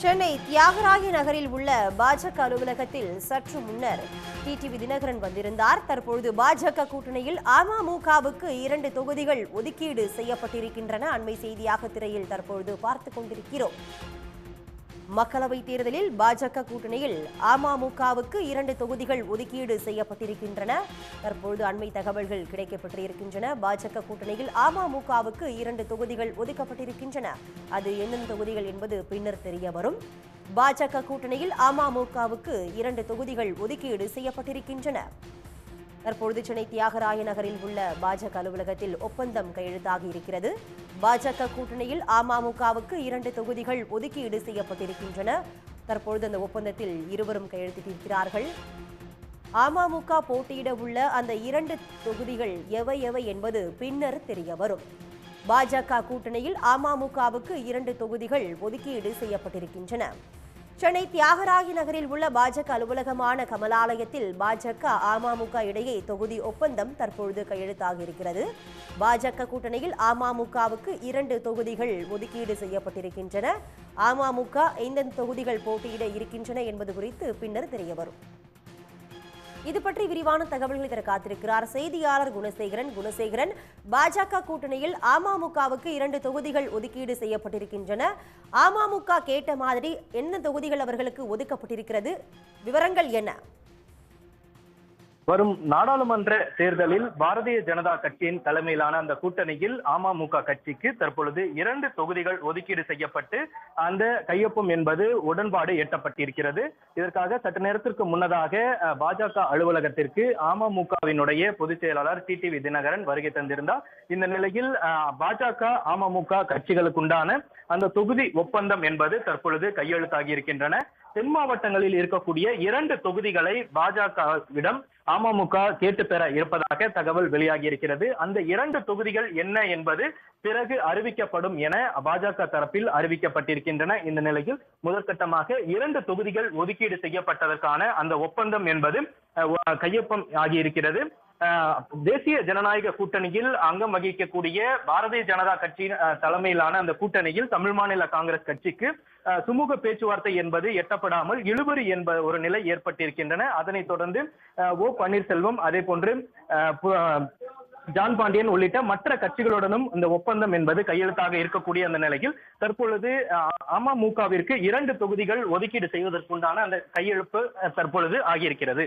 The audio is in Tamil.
சென்னை தியாகராய நகரில் உள்ள பாஜக அலுவலகத்தில் சற்று முன்னர் டிடிவி தினகரன் வந்திருந்தார். தற்பொழுது பாஜக கூட்டணியில் அமமுகவுக்கு இரண்டு தொகுதிகள் ஒதுக்கீடு செய்யப்பட்டிருக்கின்றன. அண்மை செய்தியாக திரையில் தற்பொழுது பார்த்துக் கொண்டிருக்கிறோம். மக்களவைத் தேர்தலில் பாஜக கூட்டணியில் அமமுகவுக்கு இரண்டு தொகுதிகள் ஒதுக்கீடு செய்யப்பட்டிருக்கின்றன. தற்பொழுது அண்மை தகவல்கள் கிடைக்கப்பட்டிருக்கின்றன. பாஜக கூட்டணியில் அமமுகவுக்கு இரண்டு தொகுதிகள் ஒதுக்கப்பட்டிருக்கின்றன. அது என்னென்ன தொகுதிகள் என்பது பின்னர் தெரிய வரும். பாஜக கூட்டணியில் அமமுகவுக்கு இரண்டு தொகுதிகள் ஒதுக்கீடு செய்யப்பட்டிருக்கின்றன. தற்பொழுது சென்னை தியாகராய நகரில் உள்ள பாஜக அலுவலகத்தில் ஒப்பந்தம் கையெழுத்தாகி இருக்கிறது. பாஜக கூட்டணியில் அமமுகவுக்கு இரண்டு தொகுதிகள் ஒதுக்கீடு செய்யப்பட்டிருக்கின்றன. தற்பொழுது அந்த ஒப்பந்தத்தில் இருவரும் கையெழுத்திட்டிருக்கிறார்கள் அமமுக போட்டியிட உள்ள அந்த இரண்டு தொகுதிகள் எவை எவை என்பது பின்னர் தெரிய வரும். பாஜக கூட்டணியில் அமமுகவுக்கு இரண்டு தொகுதிகள் ஒதுக்கீடு செய்யப்பட்டிருக்கின்றன. சென்னை தியாகராய நகரில் உள்ள பாஜக அலுவலகமான கமலாலயத்தில் பாஜக அமமுக இடையே தொகுதி ஒப்பந்தம் தற்பொழுது கையெழுத்தாகியிருக்கிறது பாஜக கூட்டணியில் அமமுகவுக்கு இரண்டு தொகுதிகள் ஒதுக்கீடு செய்யப்பட்டிருக்கின்றன. அமமுக எந்தெந்த தொகுதிகள் போட்டியிட இருக்கின்றன என்பது குறித்து பின்னர் தெரியவரும். இது பற்றி விரிவான தகவல்களை தர காத்திருக்கிறார் செய்தியாளர் குணசேகரன். குணசேகரன் பாஜக கூட்டணியில் அமமுகவுக்கு இரண்டு தொகுதிகள் ஒதுக்கீடு செய்யப்பட்டிருக்கின்றன. அமமுக கேட்ட மாதிரி என்ன தொகுதிகள் அவர்களுக்கு ஒதுக்கப்பட்டிருக்கிறது? விவரங்கள் என்ன? வரும் நாடாளுமன்ற தேர்தலில் பாரதிய ஜனதா கட்சியின் தலைமையிலான அந்த கூட்டணியில் அமமுக கட்சிக்கு தற்பொழுது இரண்டு தொகுதிகள் ஒதுக்கீடு செய்யப்பட்டு அந்த கையொப்பம் என்பது உடன்பாடு எட்டப்பட்டிருக்கிறது. இதற்காக சற்று நேரத்திற்கு முன்னதாக பாஜக அலுவலகத்திற்கு அமமுகவினுடைய பொதுச் செயலாளர் டிடிவி தினகரன் வருகை தந்திருந்தார் இந்த நிலையில் பாஜக அமமுக கட்சிகளுக்குண்டான அந்த தொகுதி ஒப்பந்தம் என்பது தற்பொழுது கையெழுத்தாகி இருக்கின்றன. தென் மாவட்டங்களில் இருக்கக்கூடிய இரண்டு தொகுதிகளை பாஜகவிடம் அமமுக கேட்டு பெற இருப்பதாக தகவல் வெளியாகி இருக்கிறது அந்த இரண்டு தொகுதிகள் என்ன என்பது பிறகு அறிவிக்கப்படும் என பாஜக தரப்பில் அறிவிக்கப்பட்டிருக்கின்றன. இந்த நிலையில் முதற்கட்டமாக இரண்டு தொகுதிகள் ஒதுக்கீடு செய்யப்பட்டதற்கான அந்த ஒப்பந்தம் என்பது அஹ், கையொப்பம் ஆகியிருக்கிறது. தேசிய ஜனநாயக கூட்டணியில் அங்கம் வகிக்கக்கூடிய பாரதிய ஜனதா கட்சியின் தலைமையிலான அந்த கூட்டணியில் தமிழ் மாநில காங்கிரஸ் கட்சிக்கு அஹ், சுமூக பேச்சுவார்த்தை என்பது எட்டப்படாமல் இழுபறி என்ப ஒரு நிலை ஏற்பட்டிருக்கின்றன. அதனைத் தொடர்ந்து அஹ், ஓ பன்னீர்செல்வம் அதே போன்று ஜான் பாண்டியன் உள்ளிட்ட மற்ற கட்சிகளுடனும் இந்த ஒப்பந்தம் என்பது கையெழுத்தாக இருக்கக்கூடிய அந்த நிலையில் தற்பொழுது அஹ், அமமுகவிற்கு இரண்டு தொகுதிகள் ஒதுக்கீடு செய்வதற்குண்டான அந்த கையெழுப்பு தற்பொழுது ஆகியிருக்கிறது.